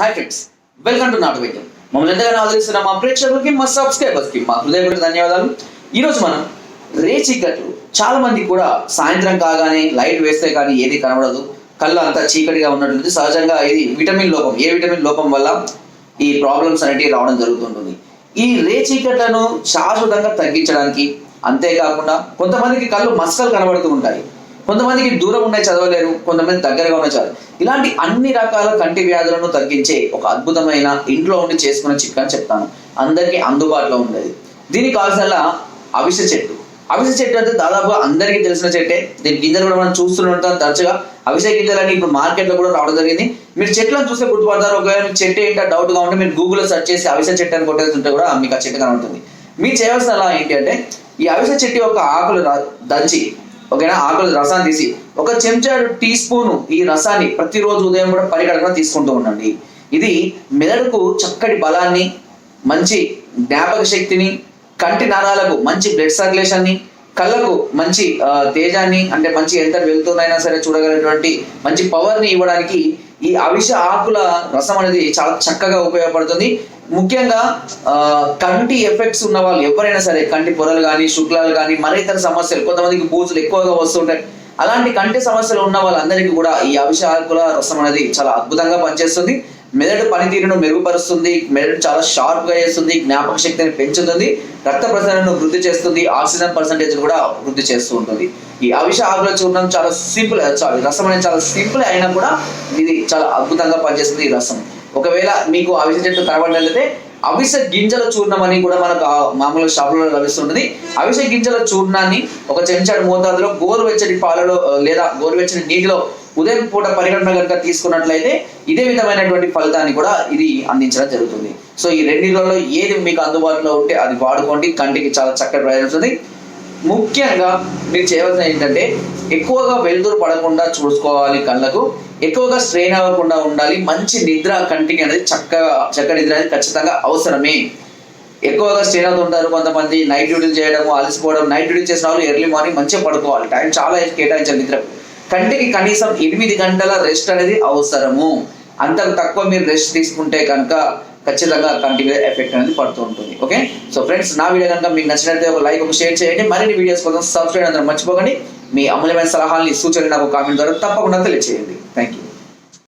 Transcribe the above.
Hi friends welcome to నాటు వైద్యం మమ్మల్ని ఎంతగానో ఆదరిస్తున్న మా ప్రేక్షకులకి మా సబ్స్క్రైబర్స్కి మా హృదయపూర్వక ధన్యవాదాలు. ఈరోజు మనం రేచీకట్లు చాలా మంది కూడా సాయంత్రం కాగానే లైట్ వేస్తే కానీ ఏది కనబడదు. కళ్ళు అంతా చీకటిగా ఉన్నట్టుంది సహజంగా ఇది విటమిన్ లోపం. ఏ విటమిన్ లోపం వల్ల ఈ ప్రాబ్లమ్స్ అనేటివి రావడం జరుగుతుంటుంది. ఈ రేచీకట్లను శాశ్వతంగా తగ్గించడానికి అంతేకాకుండా కొంతమందికి కళ్ళు మస్కలు కనబడుతూ ఉంటాయి. కొంతమందికి దూరం ఉన్నాయి చదవలేరు కొంతమంది దగ్గరగా ఉన్న చదువు. ఇలాంటి అన్ని రకాల కంటి వ్యాధులను తగ్గించే ఒక అద్భుతమైన ఇంట్లో ఉండి చేసుకునే చిట్కాని చెప్తాను. అందరికీ అందుబాటులో ఉండేది. దీనికి కావాల్సిన అవిసె చెట్టు. అవిసె చెట్టు అంటే దాదాపు అందరికీ తెలిసిన చెట్టే. దీని గింజలు కూడా మనం చూస్తూనే ఉంటాం తరచుగా. అవిసె అని ఇప్పుడు మార్కెట్లో కూడా రావడం జరిగింది. మీరు చెట్లను చూస్తే గుర్తుపడతారు. ఒకవేళ మీకు చెట్టు ఏంటో డౌట్గా ఉంటే మీరు గూగుల్లో సెర్చ్ చేసి అవిసె చెట్టు అని కొట్టేస్తుంటే కూడా మీకు ఆ చెట్టు కనబడుతుంది. మీరు చేయవలసిన అలా ఏంటి అంటే ఈ అవిసె చెట్టు యొక్క ఆకులు దంచి ఓకేనా? ఆకులు రసాన్ని తీసి ఒక చెంచాడు టీ స్పూన్ ఈ రసాన్ని ప్రతిరోజు ఉదయం కూడా పరిగణన తీసుకుంటూ ఉండండి. ఇది మెదడుకు చక్కటి బలాన్ని మంచి జ్ఞాపక శక్తిని కంటి నరాలకు మంచి బ్లడ్ సర్క్యులేషన్ని కళ్ళకు మంచి తేజాన్ని అంటే మంచి ఎంత వెళ్తున్నైనా సరే చూడగలిగినటువంటి మంచి పవర్ని ఇవ్వడానికి ఈ అవిష ఆకుల రసం అనేది చాలా చక్కగా ఉపయోగపడుతుంది. ముఖ్యంగా కంటి ఎఫెక్ట్స్ ఉన్న వాళ్ళు ఎవరైనా సరే కంటి పొరలు కానీ శుక్లాలు కానీ మరితర సమస్యలు కొంతమందికి బూజులు ఎక్కువగా వస్తుంటాయి. అలాంటి కంటి సమస్యలు ఉన్న వాళ్ళందరికీ కూడా ఈ అవిష ఆకుల రసం అనేది చాలా అద్భుతంగా పనిచేస్తుంది. మెదడు పనితీరును మెరుగుపరుస్తుంది మెదడు చాలా షార్ప్గా చేస్తుంది జ్ఞాపక శక్తిని పెంచుతుంది రక్త ప్రసరణను వృద్ధి చేస్తుంది ఆక్సిజన్ పర్సంటేజ్ కూడా వృద్ధి చేస్తూ ఉంటుంది. ఈ అవిష ఆకుల చూర్ణం చాలా సింపుల్ సారీ రసం అనేది చాలా సింపుల్ అయినా కూడా ఇది చాలా అద్భుతంగా పనిచేస్తుంది ఈ రసం. ఒకవేళ మీకు అవిసె చెట్టు కనబడినట్లయితే అవిసె గింజల చూర్ణం అని కూడా మనకు మామూలుగా షాపులలో లభిస్తుంటుంది. అవిసె గింజల చూర్ణాన్ని ఒక చెంచాడు మోతాదులో గోరువెచ్చని పాలలో లేదా గోరువెచ్చని నీటిలో ఉదయం పూట పరిగణన కనుక తీసుకున్నట్లయితే ఇదే విధమైనటువంటి ఫలితాన్ని కూడా ఇది అందించడం జరుగుతుంది. సో ఈ రెండింటిలో ఏది మీకు అందుబాటులో ఉంటే అది వాడుకోండి. కంటికి చాలా చక్కటి ప్రయోజనం ఉంటుంది ముఖ్యంగా మీరు చేయవలసిన ఏంటంటే ఎక్కువగా వెలుతురు పడకుండా చూసుకోవాలి కళ్ళకు. ఎక్కువగా స్ట్రెయిన్ అవ్వకుండా ఉండాలి. మంచి నిద్ర కంటికి అనేది చక్కగా చక్కటి నిద్ర అనేది ఖచ్చితంగా అవసరమే. ఎక్కువగా స్ట్రెయిన్ అవుతుంటారు కొంతమంది. నైట్ డ్యూటీలు చేయడం అలసిపోవడం నైట్ డ్యూటీ చేసిన వాళ్ళు ఎర్లీ మార్నింగ్ మంచిగా పడుకోవాలి. టైం చాలా కేటాయించాలి నిద్ర కంటికి కనీసం ఎనిమిది గంటల రెస్ట్ అనేది అవసరము. అంతకు తక్కువ మీరు రెస్ట్ తీసుకుంటే కనుక ఖచ్చితంగా కంటి మీద ఎఫెక్ట్ అనేది పడుతూ ఉంటుంది. ఓకే సో ఫ్రెండ్స్ నా వీడియో కనుక మీకు నచ్చినట్లయితే ఒక లైక్ ఒక షేర్ చేయండి. మరిన్ని వీడియోస్ కోసం సబ్స్క్రైబ్ అందరూ మర్చిపోకండి. మీ అమూల్యమైన సలహాలని సూచనలు నాకు కామెంట్ ద్వారా తప్పకుండా తెలియజేయండి